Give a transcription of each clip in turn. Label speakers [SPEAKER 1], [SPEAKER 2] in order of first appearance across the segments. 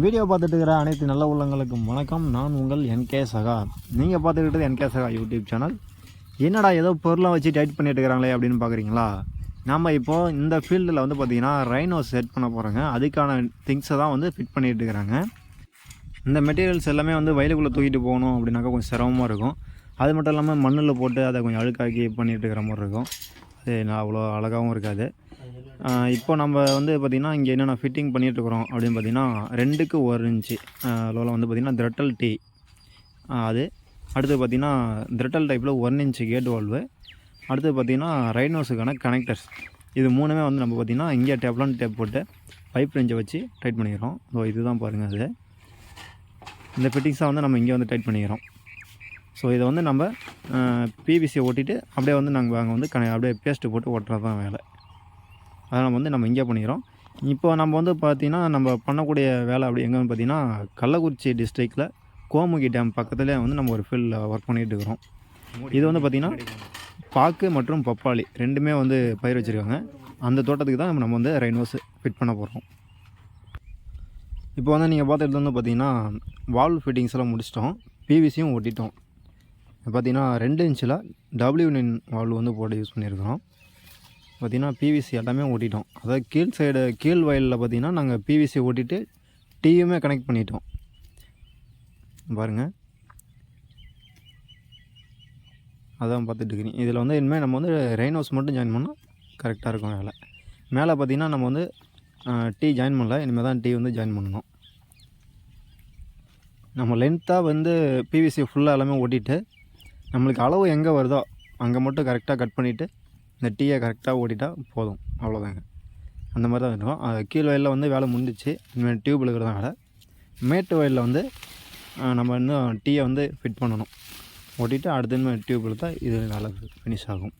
[SPEAKER 1] Video பார்த்துட்டு இருக்கிற அனைத்து நல்ல உள்ளங்களுக்கும் வணக்கம். நான் உங்கள் என்கே சகா நீங்கள் பார்த்துக்கிட்டது என்கே சகா யூடியூப் சேனல். என்னடா ஏதோ பொருளை வச்சு டைட் பண்ணிட்டு இருக்கிறாங்களே அப்படின்னு பார்க்குறீங்களா நம்ம இப்போது இந்த ஃபீல்டில் வந்து பார்த்திங்கன்னா ரைனோ செட் பண்ண போகிறாங்க அதுக்கான திங்ஸை தான் வந்து ஃபிட் பண்ணிகிட்டு இருக்கிறாங்க. இந்த மெட்டீரியல்ஸ் எல்லாமே வந்து வயலுக்குள்ளே தூக்கிட்டு போகணும் அப்படின்னாக்கா கொஞ்சம் சிரமமாக இருக்கும். அது மட்டும் இல்லாமல் மண்ணில் போட்டு அதை கொஞ்சம் அழுக்காக்கி பண்ணிகிட்டு இருக்கிற மாதிரி இருக்கும். அது நான் அவ்வளோ அழகாகவும் இருக்காது. இப்போ நம்ம வந்து பார்த்திங்கன்னா இங்கே என்னென்ன ஃபிட்டிங் பண்ணிகிட்ருக்குறோம் அப்படின்னு பார்த்திங்கன்னா ரெண்டுக்கு ஒரு இன்ச்சு லோவில் வந்து பார்த்திங்கன்னா த்ரெட்டல் டீ அது. அடுத்து பார்த்திங்கன்னா த்ரெட்டல் டைப்பில் ஒன் இன்ச்சு கேட் வால்வு அடுத்து பார்த்திங்கன்னா ரைனோஸுக்கான கனெக்டர்ஸ் இது மூணுமே வந்து நம்ம பார்த்திங்கன்னா இங்கே டேப்லான் டேப் போட்டு பைப் ரெஞ்சை வச்சு டைட் பண்ணிக்கிறோம். ஸோ இதுதான் பாருங்கள் அது. இந்த ஃபிட்டிங்ஸாக வந்து நம்ம இங்கே வந்து டைட் பண்ணிக்கிறோம். ஸோ இதை வந்து நம்ம பிவிசியை ஓட்டிட்டு அப்படியே வந்து நாங்கள் அங்கே வந்து கன அப்படியே பேஸ்ட்டு போட்டு ஓட்டுறது தான் வேலை. அதை நம்ம வந்து நம்ம இங்கே பண்ணிக்கிறோம். இப்போ நம்ம வந்து பார்த்திங்கன்னா நம்ம பண்ணக்கூடிய வேலை அப்படி எங்கன்னு பார்த்தீங்கன்னா கள்ளக்குறிச்சி டிஸ்ட்ரிக்டில் கோமுகி டேம் பக்கத்துலேயே வந்து நம்ம ஒரு ஃபீல்டில் ஒர்க் பண்ணிகிட்டு இருக்கிறோம். இது வந்து பார்த்திங்கன்னா பாக்கு மற்றும் பப்பாளி ரெண்டுமே வந்து பயிர் வச்சுருக்காங்க. அந்த தோட்டத்துக்கு தான் நம்ம வந்து ரைனோஸ் ஃபிட் பண்ண போகிறோம் இப்போ வந்து நீங்கள் பார்த்துட்டு வந்து பார்த்தீங்கன்னா வால்வ் ஃபிட்டிங்ஸ் எல்லாம் முடிச்சிட்டோம். பிவிசியும் ஒட்டிட்டோம். பார்த்தீங்கன்னா ரெண்டு இன்ச்சில் டபிள்யூ நைன் வால்வ் வந்து போட்டு யூஸ் பண்ணியிருக்கிறோம். பார்த்திங்கன்னா பிவிசி எல்லாமே ஓட்டிட்டோம். அதாவது கீழ் சைடு கீழ் வயலில் பார்த்தீங்கன்னா நாங்கள் பிவிசி ஓட்டிட்டு டீயுமே கனெக்ட் பண்ணிட்டோம். பாருங்கள் அதான் பார்த்துட்டு இதில் வந்து இனிமேல் நம்ம வந்து ரெயின்ஹவுஸ் மட்டும் ஜாயின் பண்ணால் கரெக்டாக இருக்கும் வேலை. மேலே பார்த்தீங்கன்னா நம்ம வந்து டீ ஜாயின் பண்ணல. இனிமேல் தான் டீ வந்து ஜாயின் பண்ணணும். நம்ம லென்த்தாக வந்து பிவிசி ஃபுல்லாக எல்லாமே ஓட்டிட்டு நம்மளுக்கு அளவு எங்கே வருதோ அங்கே மட்டும் கரெக்டாக கட் பண்ணிவிட்டு இந்த டீயை கரெக்டாக ஓட்டிட்டால் போதும். அவ்வளோதாங்க அந்த மாதிரி தான் இருக்கும். அது கீழ் வயலில் வந்து வேலை முடிஞ்சிச்சு. இனிமேல் டியூப் இருக்கிற தான் வேலை. மேட்டு வயலில் வந்து நம்ம இன்னும் டீயை வந்து ஃபிட் பண்ணணும். ஓட்டிட்டு அடுத்த இனிமேல் டியூப் இழுத்தா இது நல்லா ஃபினிஷ் ஆகும்.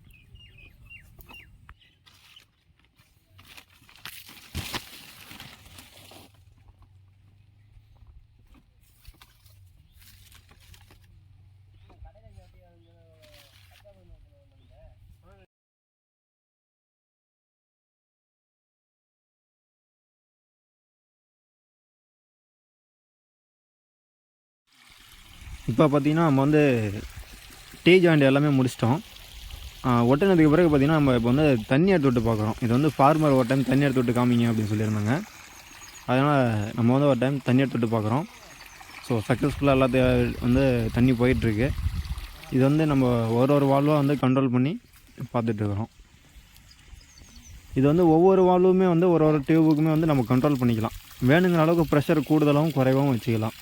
[SPEAKER 1] இப்போ பார்த்திங்கன்னா நம்ம வந்து டீ ஜாயிண்ட் எல்லாமே முடிச்சிட்டோம். ஒட்டினதுக்கு ஒட்டுனதுக்கு பிறகு பார்த்திங்கன்னா நம்ம இப்போ வந்து தண்ணி எடுத்து விட்டு பார்க்குறோம். இது வந்து ஃபார்மர் ஒரு டைம் தண்ணி எடுத்து விட்டு காமிங்க அப்படின்னு சொல்லியிருந்தாங்க. அதனால் நம்ம வந்து ஒரு டைம் தண்ணி எடுத்து விட்டு பார்க்குறோம். ஸோ சக்ஸஸ்ஃபுல்லாக எல்லாத்தையும் வந்து தண்ணி போயிட்டுருக்கு. இது வந்து நம்ம ஒரு ஒரு வால்வாக வந்து கண்ட்ரோல் பண்ணி பார்த்துட்ருக்குறோம் இது வந்து ஒவ்வொரு வால்வுமே வந்து ஒரு ஒரு டியூபுக்குமே வந்து நம்ம கண்ட்ரோல் பண்ணிக்கலாம். வேணுங்கிற அளவுக்கு ப்ரெஷர் கூடுதலாகவும் குறைவாகவும் வச்சுக்கலாம்.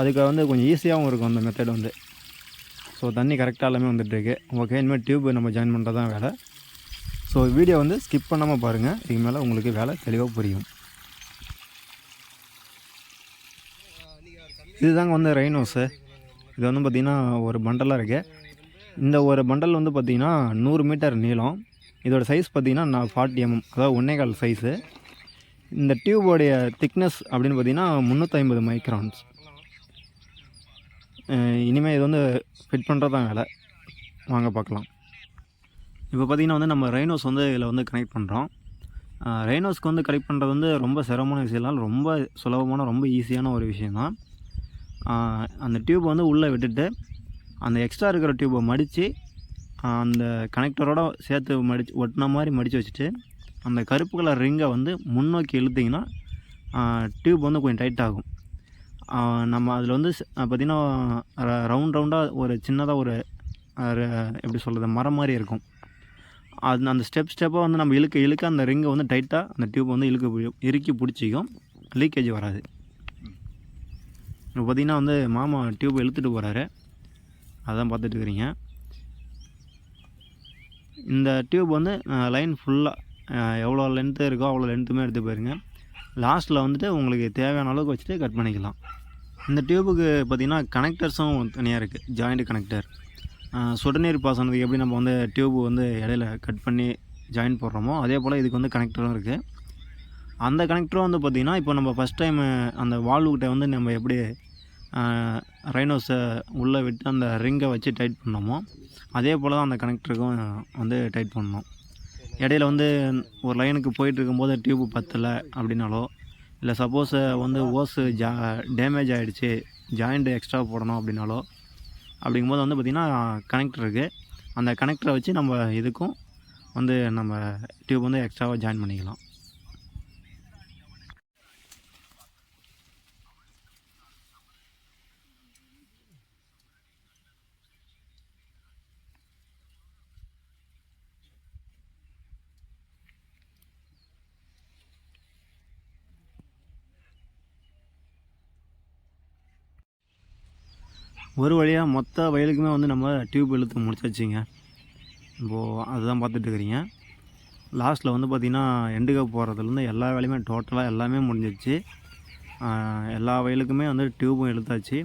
[SPEAKER 1] அதுக்கு வந்து கொஞ்சம் ஈஸியாகவும் இருக்கும் அந்த மெத்தட் வந்து. ஸோ தண்ணி கரெக்டாக எல்லாமே வந்துட்டுருக்கு. ஓகே இனிமேல் டியூப் நம்ம ஜாயின் பண்ணுறது தான் வேலை. ஸோ வீடியோ வந்து ஸ்கிப் பண்ணாமல் பாருங்கள் இதுக்கு மேலே உங்களுக்கு வேலை தெளிவாக புரியும். இதுதாங்க வந்து ரெயினோஸு இது வந்து பார்த்திங்கன்னா ஒரு பண்டலாக இருக்குது இந்த ஒரு பண்டல் வந்து பார்த்திங்கன்னா நூறு மீட்டர் நீளம். இதோட சைஸ் பார்த்திங்கன்னா நான் ஃபார்ட்டி எம்எம் mm, அதாவது ஒன்னே கால் சைஸு இந்த டியூபோடைய திக்னஸ் அப்படின்னு பார்த்திங்கன்னா முந்நூற்றி ஐம்பது மைக்ரான்ஸ் இனிமேல் இது வந்து ஃபிட் பண்ணுறது தான் வேலை. வாங்க பார்க்கலாம். இப்போ பார்த்திங்கன்னா வந்து நம்ம ரெய்னோஸ் வந்து இதில் வந்து கனெக்ட் பண்ணுறோம் ரெய்னோஸ்க்கு வந்து கனெக்ட் பண்ணுறது வந்து ரொம்ப சிரமமான விஷயம் இல்லை ரொம்ப சுலபமான ரொம்ப ஈஸியான ஒரு விஷயந்தான் அந்த டியூப் வந்து உள்ளே விட்டுட்டு அந்த எக்ஸ்ட்ரா இருக்கிற டியூப்பை மடித்து அந்த கனெக்டரோட சேர்த்து மடித்து ஒட்டின மாதிரி மடித்து வச்சுட்டு அந்த கருப்பு கலர் ரிங்கை வந்து முன்னோக்கி இழுத்திங்கன்னா டியூப் வந்து கொஞ்சம் டைட் ஆகும். நம்ம அதில் வந்து பார்த்திங்கன்னா ரவுண்ட் ரவுண்டாக ஒரு சின்னதாக ஒரு எப்படி சொல்கிறது மரம் மாதிரி இருக்கும். அது அந்த ஸ்டெப் ஸ்டெப்பாக வந்து நம்ம இழுக்க இழுக்க அந்த ரிங்கை வந்து டைட்டாக அந்த டியூப் வந்து இழுக்க இறுக்கி பிடிச்சிக்கும். லீக்கேஜ் வராது. இப்போ பார்த்திங்கன்னா வந்து மாமா டியூப் இழுத்துட்டு போகிறாரு அதான் பார்த்துட்டு இருக்கிறீங்க இந்த டியூப் வந்து லைன் ஃபுல்லாக எவ்வளோ லென்த்து இருக்கோ அவ்வளோ லென்த்துமே எடுத்து போயிருங்க லாஸ்ட்டில் வந்துட்டு உங்களுக்கு தேவையான அளவுக்கு வச்சுட்டு கட் பண்ணிக்கலாம். இந்த டியூபுக்கு பார்த்திங்கன்னா கனெக்டர்ஸும் தனியாக இருக்குது ஜாயிண்ட் கனெக்டர் சுடுநீர் பாசனத்துக்கு எப்படி நம்ம வந்து டியூப் வந்து இடையில கட் பண்ணி ஜாயின் போடுறோமோ அதே போல் இதுக்கு வந்து கனெக்டரும் இருக்குது அந்த கனெக்டரும் வந்து பார்த்திங்கன்னா இப்போ நம்ம ஃபஸ்ட் டைம் அந்த வால்வுக்கிட்ட வந்து நம்ம எப்படி ரைனோஸை உள்ளே விட்டு அந்த ரிங்கை வச்சு டைட் பண்ணோமோ அதே போல் தான் அந்த கனெக்டருக்கும் வந்து டைட் பண்ணணும். இடையில வந்து ஒரு லைனுக்கு போயிட்டு இருக்கும்போது டியூப்பு பத்தலை அப்படின்னாலோ இல்லை சப்போஸ் வந்து ஓஸு ஜா டேமேஜ் ஆகிடுச்சு ஜாயிண்ட் எக்ஸ்ட்ரா போடணும் அப்படின்னாலோ அப்படிங்கும்போது வந்து பார்த்திங்கன்னா கனெக்டர் இருக்குது அந்த கனெக்டரை வச்சு நம்ம இதுக்கும் வந்து நம்ம டியூப் வந்து எக்ஸ்ட்ராவாக ஜாயின் பண்ணிக்கலாம். ஒரு வழியாக மொத்த வயலுக்குமே வந்து நம்ம டியூப் இழுத்து முடிச்சாச்சுங்க இப்போது அதுதான் பார்த்துட்ருக்குறீங்க லாஸ்ட்டில் வந்து பார்த்திங்கன்னா எண்டு கப் போகிறதுலேருந்து எல்லா வேலையுமே டோட்டலாக எல்லாமே முடிஞ்சிடுச்சு எல்லா வயலுக்குமே வந்து டியூப்பும் இழுத்தாச்சு.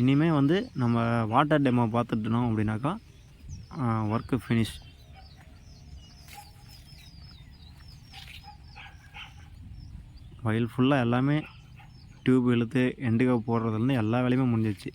[SPEAKER 1] இனிமே வந்து நம்ம வாட்டர் டேமை பார்த்துட்டோம் அப்படின்னாக்கா ஒர்க்கு ஃபினிஷ் வயல் ஃபுல்லாக எல்லாமே டியூப் இழுத்து எண்டு போடுறதுலேருந்து எல்லா வேலையுமே முடிஞ்சிச்சு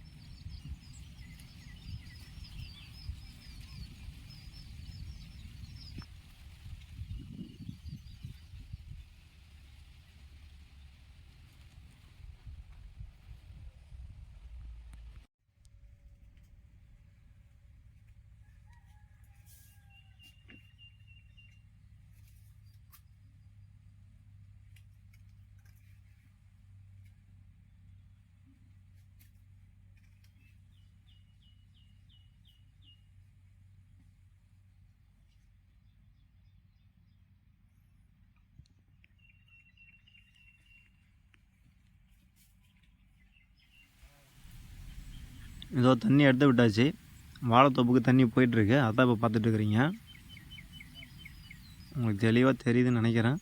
[SPEAKER 1] ஏதோ தண்ணி எடுத்து விட்டாச்சு. வாழைத்தோப்புக்கு தண்ணி போயிட்டுருக்கு. அதான் இப்போ பார்த்துட்ருக்குறீங்க உங்களுக்கு தெளிவாக தெரியுதுன்னு நினைக்கிறேன்.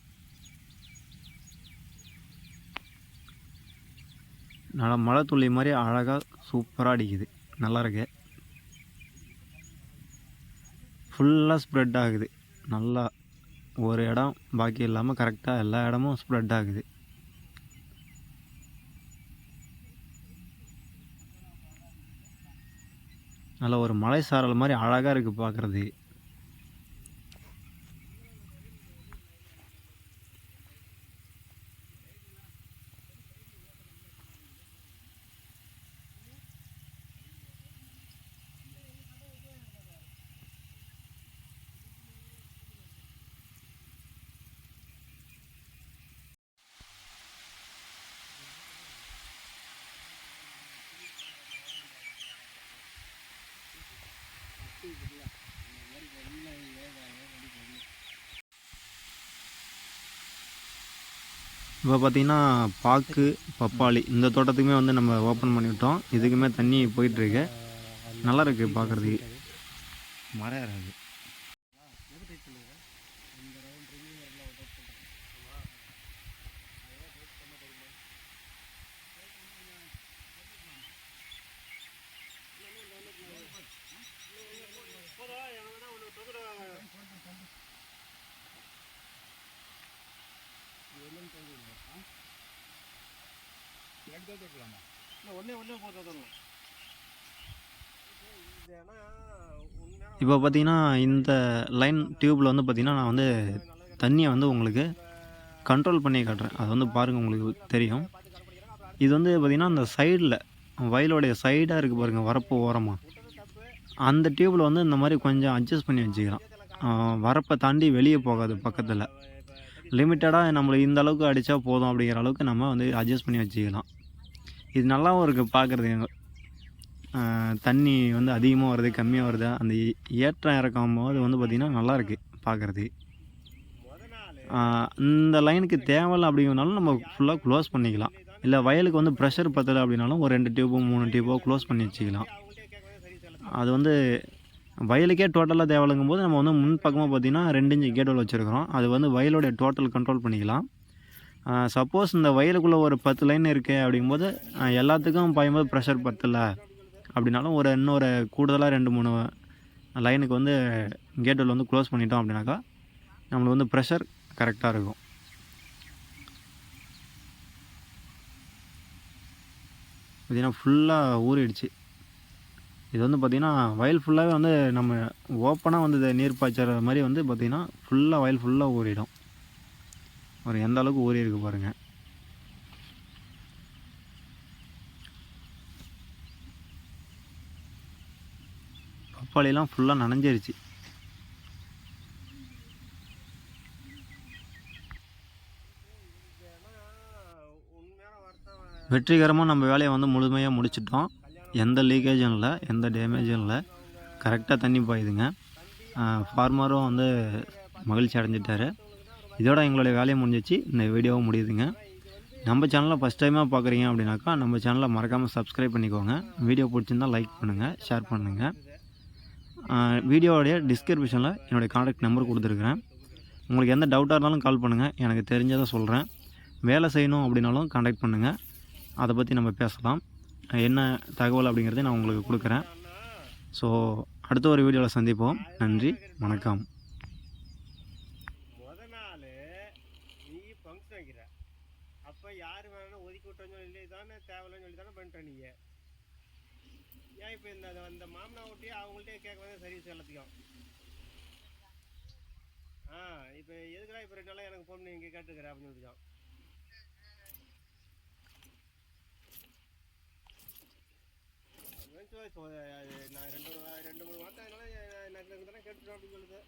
[SPEAKER 1] நல்லா மழை துள்ளி மாதிரி அழகாக சூப்பராக அடிக்குது. நல்லா இருக்கு. ஃபுல்லாக ஸ்ப்ரெட் ஆகுது. நல்லா ஒரு இடம் பாக்கி இல்லாமல் கரெக்டாக எல்லா இடமும் ஸ்ப்ரெட் ஆகுது. நல்ல ஒரு மலை சாரல் மாதிரி அழகாக இருக்குது பார்க்குறது இப்போ பார்த்தீங்கன்னா பாக்கு பப்பாளி இந்த தோட்டத்துக்குமே வந்து நம்ம ஓப்பன் பண்ணிவிட்டோம். இதுக்குமே தண்ணி போயிட்டுருக்கு. நல்லா இருக்குது பார்க்குறதுக்கு மரம் இறாது இப்போ பார்த்தீங்கன்னா இந்த லைன் டியூப்பில் வந்து பார்த்தீங்கன்னா நான் வந்து தண்ணியை வந்து உங்களுக்கு கண்ட்ரோல் பண்ணி காட்டுறேன். அது வந்து பாருங்கள் உங்களுக்கு தெரியும். இது வந்து பார்த்திங்கன்னா அந்த சைடில் வயலோடைய சைடாக இருக்குது பாருங்கள் வரப்பு ஓரமாக அந்த டியூப்பில் வந்து இந்த மாதிரி கொஞ்சம் அட்ஜஸ்ட் பண்ணி வச்சுக்கலாம். வரப்பை தாண்டி வெளியே போகாது பக்கத்தில். லிமிட்டடாக நம்மளுக்கு இந்த அளவுக்கு அடித்தா போதும் அப்படிங்கிற அளவுக்கு நம்ம வந்து அட்ஜஸ்ட் பண்ணி வச்சுக்கலாம். இது நல்லாவும் இருக்குது பார்க்குறதுக்கு தண்ணி வந்து அதிகமாக வருது கம்மியாக வருது. அந்த ஏற்றம் இறக்கும் போது வந்து பார்த்திங்கன்னா நல்லா இருக்குது பார்க்குறது இந்த லைனுக்கு தேவையில்லை அப்படிங்கனாலும் நம்ம ஃபுல்லாக க்ளோஸ் பண்ணிக்கலாம். இல்லை வயலுக்கு வந்து ப்ரெஷர் பத்தலை அப்படின்னாலும் ஒரு ரெண்டு டியூபோ மூணு டியூபோ க்ளோஸ் பண்ணி வச்சுக்கலாம். அது வந்து வயலுக்கே டோட்டலாக தேவைங்கும் போது நம்ம வந்து முன் பக்கமாக பார்த்தீங்கன்னா ரெண்டு இன்ச்சு கேட்வல் வச்சுருக்கிறோம். அது வந்து வயலோடைய டோட்டல் கண்ட்ரோல் பண்ணிக்கலாம். சப்போஸ் இந்த வயலுக்குள்ளே ஒரு பத்து லைன் இருக்குது அப்படிங்கும்போது எல்லாத்துக்கும் பாயும்போது ப்ரெஷர் பத்தலை அப்படின்னாலும் ஒரு இன்னொரு கூடுதலாக ரெண்டு மூணு லைனுக்கு வந்து கேட்வல் வந்து க்ளோஸ் பண்ணிட்டோம் அப்படின்னாக்கா நம்மளுக்கு வந்து ப்ரெஷர் கரெக்டாக இருக்கும். பார்த்தீங்கன்னா ஃபுல்லாக ஊறிடுச்சு. இது வந்து பார்த்திங்கன்னா வயல் ஃபுல்லாகவே வந்து நம்ம ஓப்பனாக வந்து நீர் பாய்ச்சற மாதிரி வந்து பார்த்திங்கன்னா ஃபுல்லாக வயல் ஃபுல்லாக ஊறிடும். ஒரு எந்த அளவுக்கு ஊறி இருக்கு பாருங்கள் பப்பாளிலாம் ஃபுல்லாக நனைஞ்சிருச்சு. வெற்றிகரமாக நம்ம வேலையை வந்து முழுமையாக முடிச்சிட்டோம். எந்த லீக்கேஜும் இல்லை எந்த டேமேஜும் இல்லை. கரெக்டாக தண்ணி பாயுதுங்க. ஃபார்மரும் வந்து மகிழ்ச்சி அடைஞ்சிட்டாரு. இதோட எங்களுடைய வேலையை முடிஞ்சிச்சு. இந்த வீடியோவும் முடியுதுங்க. நம்ம சேனலை ஃபஸ்ட் டைமாக பார்க்குறீங்க அப்படின்னாக்கா நம்ம சேனலை மறக்காமல் சப்ஸ்கிரைப் பண்ணிக்கோங்க. வீடியோ பிடிச்சிருந்தால் லைக் பண்ணுங்கள் ஷேர் பண்ணுங்கள் வீடியோவுடைய டிஸ்கிரிப்ஷனில் என்னுடைய காண்டாக்ட் நம்பர் கொடுத்துருக்குறேன். உங்களுக்கு எந்த டவுட்டாக இருந்தாலும் கால் பண்ணுங்கள் எனக்கு தெரிஞ்சதை சொல்கிறேன் வேலை செய்யணும் அப்படின்னாலும் காண்டாக்ட் பண்ணுங்கள் அதை பற்றி நம்ம பேசலாம். என்ன தகவல் அப்படிங்கிறத நான் உங்களுக்கு கொடுக்குறேன். ஸோ அடுத்த ஒரு வீடியோவில் சந்திப்போம். நன்றி வணக்கம்.
[SPEAKER 2] தேவையில்லைன்னு சொல்லி தானே பண்ணிட்ட நீங்கள் ஏன் இப்போ இந்த அந்த மாமனா ஒட்டி அவங்கள்ட்டே கேட்க வந்து சர்வீஸ் எல்லாத்தையும் ஆ இப்போ எதுக்குடா இப்போ ரெண்டு நாளாக எனக்கு ஃபோன் இங்கே கேட்டுக்கிறேன் அப்படின்னு சொல்லிட்டான். அது நான் ரெண்டு மூணு ரெண்டு மூணு வார்த்தை அதனால எனக்கு தானே கேட்டுக்கிறேன் அப்படின்னு சொல்லுது.